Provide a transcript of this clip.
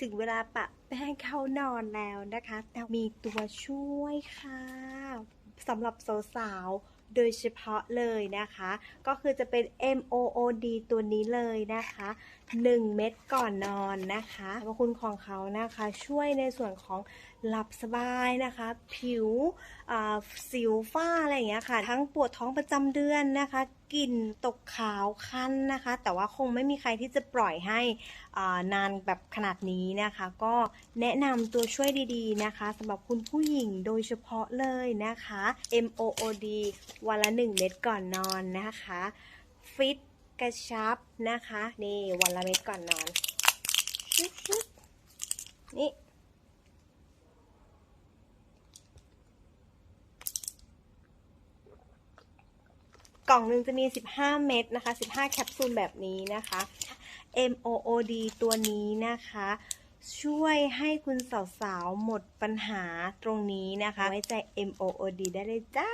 ถึงเวลาปะแป้งเข้านอนแล้วนะคะ แต่มีตัวช่วยค่ะสำหรับสาวๆ โดยเฉพาะเลยนะคะ ก็คือจะเป็น MOOD ตัวนี้เลยนะคะ 1 เม็ดก่อนนอนนะคะขอบคุณของเขานะคะช่วยในส่วนของหลับสบายนะคะ ผิวอ่าสิวฝ้าอะไรอย่างเงี้ยค่ะ ทั้งปวดท้องประจำเดือนนะคะกลิ่นตกขาวคันนะคะ แต่ว่าคงไม่มีใครที่จะปล่อยให้นานแบบขนาดนี้นะคะ ก็แนะนำตัวช่วยดีๆนะคะสำหรับคุณผู้หญิงโดยเฉพาะเลยนะคะ MOOD วันละ 1 เม็ดก่อนนอนนะคะ ฟิตกระชับนะคะ นี่วันละเม็ดก่อนนอนนี่ กล่องหนึ่งจะมี 15 เม็ดนะคะ 15 แคปซูลแบบนี้นะคะ MOOD ตัวนี้นะคะ ช่วยให้คุณสาวๆ หมดปัญหาตรงนี้นะคะ ไว้ใจ MOOD ได้เลยจ้า